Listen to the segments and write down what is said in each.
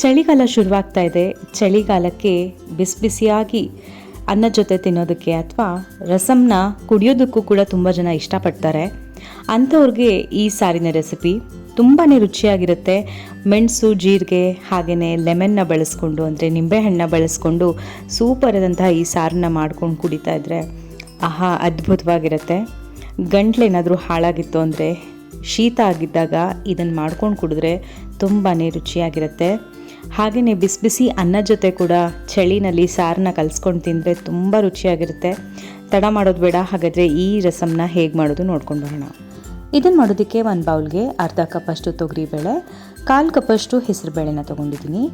ಚಳಿಗಾಲ ಶುರುವಾಗ್ತಾ ಇದೆ. ಚಳಿಗಾಲಕ್ಕೆ ಬಿಸಿ ಬಿಸಿಯಾಗಿ ಅನ್ನ ಜೊತೆ ತಿನ್ನೋದಕ್ಕೆ ಅಥವಾ ರಸಮ್ನ ಕುಡಿಯೋದಕ್ಕೂ ಕೂಡ ತುಂಬ ಜನ ಇಷ್ಟಪಡ್ತಾರೆ. ಅಂಥವ್ರಿಗೆ ಈ ಸಾರಿನ ರೆಸಿಪಿ ತುಂಬಾ ರುಚಿಯಾಗಿರುತ್ತೆ. ಮೆಣಸು, ಜೀರಿಗೆ ಹಾಗೆಯೇ ಲೆಮನ್ನ ಬಳಸ್ಕೊಂಡು ಅಂದರೆ ನಿಂಬೆಹಣ್ಣ ಬಳಸ್ಕೊಂಡು ಸೂಪರ್ ಆದಂತಹ ಈ ಸಾರನ್ನ ಮಾಡ್ಕೊಂಡು ಕುಡಿತಾ ಇದ್ರೆ ಆಹಾ, ಅದ್ಭುತವಾಗಿರುತ್ತೆ. ಗಂಟ್ಲೇನಾದರೂ ಹಾಳಾಗಿತ್ತು ಅಂದರೆ ಶೀತ ಆಗಿದ್ದಾಗ ಇದನ್ನು ಮಾಡ್ಕೊಂಡು ಕುಡಿದ್ರೆ ತುಂಬಾ ರುಚಿಯಾಗಿರುತ್ತೆ. ಹಾಗೆಯೇ ಬಿಸಿ ಬಿಸಿ ಅನ್ನ ಜೊತೆ ಕೂಡ ಚಳಿನಲ್ಲಿ ಸಾರನ್ನ ಕಲಿಸ್ಕೊಂಡು ತಿಂದರೆ ತುಂಬ ರುಚಿಯಾಗಿರುತ್ತೆ. ತಡ ಮಾಡೋದು ಬೇಡ, ಹಾಗಾದರೆ ಈ ರಸಮ್ನ ಹೇಗೆ ಮಾಡೋದು ನೋಡ್ಕೊಂಡು ಬರೋಣ. ಇದನ್ನು ಮಾಡೋದಕ್ಕೆ ಒಂದು ಬೌಲ್ಗೆ ಅರ್ಧ ಕಪ್ಪಷ್ಟು ತೊಗರಿಬೇಳೆ ಕಾಲು ಕಪ್ಪಷ್ಟು ಹೆಸರುಬೇಳೆನ ತೊಗೊಂಡಿದ್ದೀನಿ.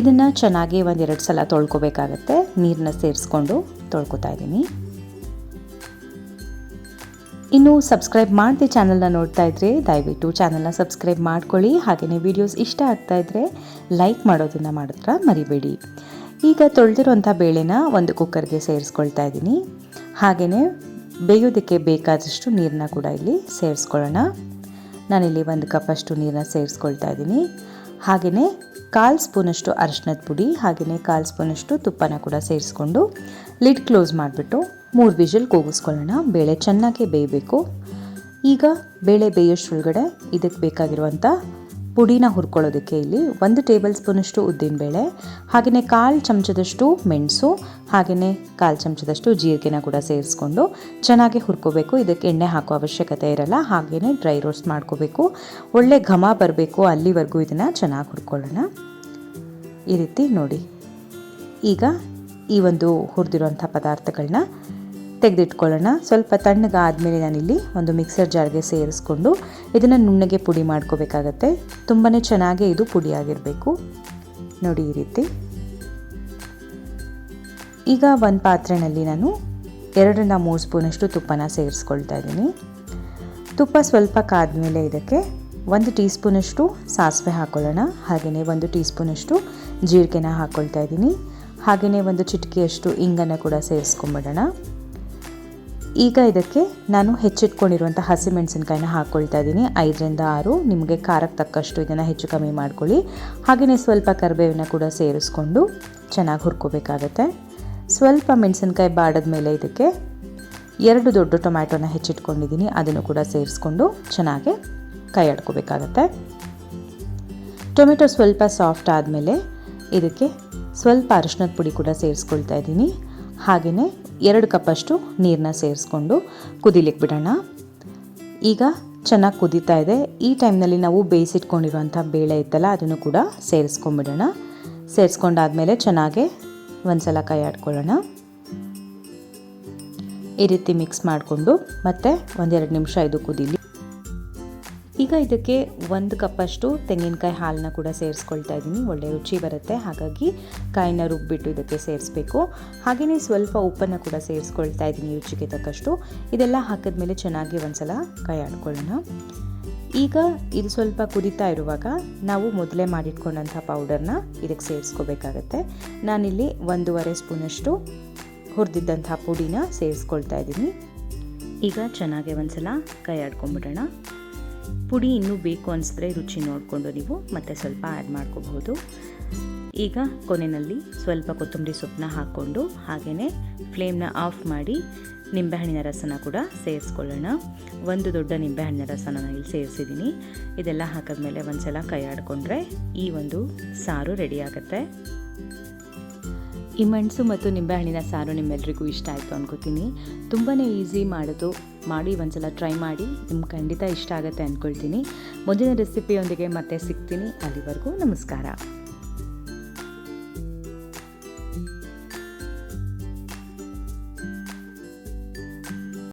ಇದನ್ನು ಚೆನ್ನಾಗಿ ಒಂದೆರಡು ಸಲ ತೊಳ್ಕೊಬೇಕಾಗತ್ತೆ ನೀರನ್ನ ಸೇರಿಸ್ಕೊಂಡು ತೊಳ್ಕೊತಾ ಇದ್ದೀನಿ ಇನ್ನು ಸಬ್ಸ್ಕ್ರೈಬ್ ಮಾಡದೆ ಚಾನಲ್ನ ನೋಡ್ತಾ ಇದ್ರೆ ದಯವಿಟ್ಟು ಚಾನಲ್ನ ಸಬ್ಸ್ಕ್ರೈಬ್ ಮಾಡ್ಕೊಳ್ಳಿ. ಹಾಗೆಯೇ ವಿಡಿಯೋಸ್ ಇಷ್ಟ ಆಗ್ತಾ ಇದ್ದರೆ ಲೈಕ್ ಮಾಡೋದನ್ನು ಮಾಡಿದ್ರ ಮರಿಬೇಡಿ. ಈಗ ತೊಳೆದಿರುವಂಥ ಬೇಳೆನ ಒಂದು ಕುಕ್ಕರ್ಗೆ ಸೇರಿಸ್ಕೊಳ್ತಾ ಇದ್ದೀನಿ. ಹಾಗೆಯೇ ಬೇಯೋದಕ್ಕೆ ಬೇಕಾದಷ್ಟು ನೀರನ್ನ ಕೂಡ ಇಲ್ಲಿ ಸೇರಿಸ್ಕೊಳ್ಳೋಣ. ನಾನಿಲ್ಲಿ ಒಂದು ಕಪ್ಪಷ್ಟು ನೀರನ್ನ ಸೇರಿಸ್ಕೊಳ್ತಾ ಇದ್ದೀನಿ. ಹಾಗೆಯೇ ಕಾಲು ಸ್ಪೂನಷ್ಟು ಅರಿಶಿನದ ಪುಡಿ ಹಾಗೆಯೇ ಕಾಲು ಸ್ಪೂನಷ್ಟು ತುಪ್ಪನ ಕೂಡ ಸೇರಿಸ್ಕೊಂಡು ಲಿಡ್ ಕ್ಲೋಸ್ ಮಾಡಿಬಿಟ್ಟು ಮೂರು ವಿಷಲ್ ಕೂಗಿಸ್ಕೊಳ್ಳೋಣ. ಬೇಳೆ ಚೆನ್ನಾಗಿ ಬೇಯಬೇಕು. ಈಗ ಬೇಳೆ ಬೇಯೋಷ್ಟ್ರೊಳಗಡೆ ಇದಕ್ಕೆ ಬೇಕಾಗಿರುವಂಥ ಪುಡಿನ ಹುರ್ಕೊಳ್ಳೋದಕ್ಕೆ ಇಲ್ಲಿ ಒಂದು ಟೇಬಲ್ ಸ್ಪೂನಷ್ಟು ಉದ್ದಿನಬೇಳೆ ಹಾಗೆಯೇ ಕಾಲು ಚಮಚದಷ್ಟು ಮೆಣಸು ಹಾಗೆಯೇ ಕಾಲು ಚಮಚದಷ್ಟು ಜೀರಿಗೆನ ಕೂಡ ಸೇರಿಸ್ಕೊಂಡು ಚೆನ್ನಾಗಿ ಹುರ್ಕೋಬೇಕು. ಇದಕ್ಕೆ ಎಣ್ಣೆ ಹಾಕೋ ಅವಶ್ಯಕತೆ ಇರಲ್ಲ ಹಾಗೆಯೇ ಡ್ರೈ ರೋಸ್ಟ್ ಮಾಡ್ಕೋಬೇಕು. ಒಳ್ಳೆ ಘಮ ಬರಬೇಕು, ಅಲ್ಲಿವರೆಗೂ ಇದನ್ನು ಚೆನ್ನಾಗಿ ಹುರ್ಕೊಳ್ಳೋಣ. ಈ ರೀತಿ ನೋಡಿ. ಈಗ ಈ ಒಂದು ಹುರಿದಿರುವಂಥ ಪದಾರ್ಥಗಳನ್ನ ತೆಗೆದಿಟ್ಕೊಳ್ಳೋಣ. ಸ್ವಲ್ಪ ತಣ್ಣಗಾದಮೇಲೆ ನಾನಿಲ್ಲಿ ಒಂದು ಮಿಕ್ಸರ್ ಜಾರ್ಗೆ ಸೇರಿಸ್ಕೊಂಡು ಇದನ್ನು ನುಣ್ಣಗೆ ಪುಡಿ ಮಾಡ್ಕೋಬೇಕಾಗತ್ತೆ. ತುಂಬಾ ಚೆನ್ನಾಗಿ ಇದು ಪುಡಿಯಾಗಿರಬೇಕು. ನೋಡಿ ಈ ರೀತಿ. ಈಗ ಒಂದು ಪಾತ್ರೆಯಲ್ಲಿ ನಾನು ಎರಡರಿಂದ ಮೂರು ಸ್ಪೂನಷ್ಟು ತುಪ್ಪನ ಸೇರಿಸ್ಕೊಳ್ತಾ ಇದ್ದೀನಿ. ತುಪ್ಪ ಸ್ವಲ್ಪ ಕಾದ್ಮೇಲೆ ಇದಕ್ಕೆ ಒಂದು ಟೀ ಸ್ಪೂನಷ್ಟು ಸಾಸಿವೆ ಹಾಕ್ಕೊಳ್ಳೋಣ ಹಾಗೆಯೇ ಒಂದು ಟೀ ಸ್ಪೂನಷ್ಟು ಜೀರಿಗೆನ ಹಾಕ್ಕೊಳ್ತಾ ಇದ್ದೀನಿ. ಹಾಗೆಯೇ ಒಂದು ಚಿಟಿಕೆಯಷ್ಟು ಇಂಗನ್ನು ಕೂಡ ಸೇರಿಸ್ಕೊಂಬಿಡೋಣ. ಈಗ ಇದಕ್ಕೆ ನಾನು ಹೆಚ್ಚಿಟ್ಕೊಂಡಿರುವಂಥ ಹಸಿಮೆಣಸಿನ್ಕಾಯಿನ ಹಾಕ್ಕೊಳ್ತಾ ಇದ್ದೀನಿ. ಐದರಿಂದ ಆರು, ನಿಮಗೆ ಖಾರಕ್ಕೆ ತಕ್ಕಷ್ಟು ಇದನ್ನು ಹೆಚ್ಚು ಕಮ್ಮಿ ಮಾಡ್ಕೊಳ್ಳಿ. ಹಾಗೆಯೇ ಸ್ವಲ್ಪ ಕರಿಬೇವಿನ ಕೂಡ ಸೇರಿಸ್ಕೊಂಡು ಚೆನ್ನಾಗಿ ಹುರ್ಕೋಬೇಕಾಗತ್ತೆ. ಸ್ವಲ್ಪ ಮೆಣಸಿನ್ಕಾಯಿ ಬಾಡದ ಮೇಲೆ ಇದಕ್ಕೆ ಎರಡು ದೊಡ್ಡ ಟೊಮ್ಯಾಟೊನ ಹೆಚ್ಚಿಟ್ಕೊಂಡಿದ್ದೀನಿ. ಅದನ್ನು ಕೂಡ ಸೇರಿಸ್ಕೊಂಡು ಚೆನ್ನಾಗಿ ಕೈ ಆಡ್ಕೋಬೇಕಾಗತ್ತೆ ಟೊಮೆಟೊ ಸ್ವಲ್ಪ ಸಾಫ್ಟ್ ಆದಮೇಲೆ ಇದಕ್ಕೆ ಸ್ವಲ್ಪ ಅರಿಶಿನದ ಪುಡಿ ಕೂಡ ಸೇರಿಸ್ಕೊಳ್ತಾ ಇದ್ದೀನಿ. ಹಾಗೆಯೇ ಎರಡು ಕಪ್ಪಷ್ಟು ನೀರನ್ನ ಸೇರಿಸ್ಕೊಂಡು ಕುದಿಲಿಕ್ಕೆ ಬಿಡೋಣ. ಈಗ ಚೆನ್ನಾಗಿ ಕುದೀತಾ ಇದೆ. ಈ ಟೈಮ್ನಲ್ಲಿ ನಾವು ಬೇಯಿಸಿಟ್ಕೊಂಡಿರುವಂಥ ಬೇಳೆ ಇತ್ತಲ್ಲ, ಅದನ್ನು ಕೂಡ ಸೇರಿಸ್ಕೊಂಬಿಡೋಣ ಸೇರಿಸ್ಕೊಂಡಾದ್ಮೇಲೆ ಚೆನ್ನಾಗೆ ಒಂದ್ಸಲ ಕೈ ಆಡ್ಕೊಳ್ಳೋಣ. ಈ ರೀತಿ ಮಿಕ್ಸ್ ಮಾಡಿಕೊಂಡು ಮತ್ತೆ ಒಂದೆರಡು ನಿಮಿಷ ಇದು ಕುದೀಲಿ. ಈಗ ಇದಕ್ಕೆ ಒಂದು ಕಪ್ಪಷ್ಟು ತೆಂಗಿನಕಾಯಿ ಹಾಲನ್ನ ಕೂಡ ಸೇರಿಸ್ಕೊಳ್ತಾ ಇದ್ದೀನಿ. ಒಳ್ಳೆ ರುಚಿ ಬರುತ್ತೆ. ಹಾಗಾಗಿ ಕಾಯಿನ ರುಬ್ಬಿಟ್ಟು ಇದಕ್ಕೆ ಸೇರಿಸ್ಬೇಕು. ಹಾಗೆಯೇ ಸ್ವಲ್ಪ ಉಪ್ಪನ್ನು ಕೂಡ ಸೇರಿಸ್ಕೊಳ್ತಾ ಇದ್ದೀನಿ ರುಚಿಗೆ ತಕ್ಕಷ್ಟು. ಇದೆಲ್ಲ ಹಾಕಿದ್ಮೇಲೆ ಚೆನ್ನಾಗಿ ಒಂದ್ಸಲ ಕೈ ಆಡ್ಕೊಳ್ಳೋಣ ಈಗ ಇದು ಸ್ವಲ್ಪ ಕುದೀತಾ ಇರುವಾಗ ನಾವು ಮೊದಲೇ ಮಾಡಿಟ್ಕೊಂಡಂಥ ಪೌಡರ್ನ ಇದಕ್ಕೆ ಸೇರಿಸ್ಕೋಬೇಕಾಗತ್ತೆ. ನಾನಿಲ್ಲಿ ಒಂದೂವರೆ ಸ್ಪೂನಷ್ಟು ಹುರಿದಿದ್ದಂಥ ಪುಡಿನ ಸೇರಿಸ್ಕೊಳ್ತಾ ಇದ್ದೀನಿ. ಈಗ ಚೆನ್ನಾಗಿ ಒಂದ್ಸಲ ಕೈ ಆಡ್ಕೊಂಬಿಡೋಣ ಪುಡಿ ಇನ್ನೂ ಬೇಕು ಅನಿಸಿದ್ರೆ ರುಚಿ ನೋಡಿಕೊಂಡು ನೀವು ಮತ್ತೆ ಸ್ವಲ್ಪ ಆ್ಯಡ್ ಮಾಡ್ಕೋಬಹುದು. ಈಗ ಕೊನೆಯಲ್ಲಿ ಸ್ವಲ್ಪ ಕೊತ್ತಂಬರಿ ಸೊಪ್ಪನ್ನ ಹಾಕ್ಕೊಂಡು ಹಾಗೆಯೇ ಫ್ಲೇಮ್ನ ಆಫ್ ಮಾಡಿ ನಿಂಬೆಹಣ್ಣಿನ ರಸನ ಕೂಡ ಸೇರಿಸ್ಕೊಳ್ಳೋಣ. ಒಂದು ದೊಡ್ಡ ನಿಂಬೆಹಣ್ಣಿನ ರಸನ ನಾನು ಇಲ್ಲಿ ಸೇರಿಸಿದ್ದೀನಿ ಇದೆಲ್ಲ ಹಾಕಿದ್ಮೇಲೆ ಒಂದು ಸಲ ಕೈ ಆಡಿಕೊಂಡ್ರೆ ಈ ಒಂದು ಸಾರು ರೆಡಿ ಆಗುತ್ತೆ. ಈ ಮೆಣಸು ಮತ್ತು ನಿಂಬೆಹಣ್ಣಿನ ಸಾರು ನಿಮ್ಮೆಲ್ಲರಿಗೂ ಇಷ್ಟ ಆಯಿತು ಅನ್ಕೋತೀನಿ. ತುಂಬಾ ಈಸಿ ಮಾಡೋದು, ಮಾಡಿ ಒಂದ್ಸಲ ಟ್ರೈ ಮಾಡಿ, ನಿಮ್ಗೆ ಖಂಡಿತ ಇಷ್ಟ ಆಗುತ್ತೆ ಅಂದ್ಕೊಳ್ತೀನಿ ಮುಂದಿನ ರೆಸಿಪಿಯೊಂದಿಗೆ ಮತ್ತೆ ಸಿಗ್ತೀನಿ. ಅಲ್ಲಿವರೆಗೂ ನಮಸ್ಕಾರ.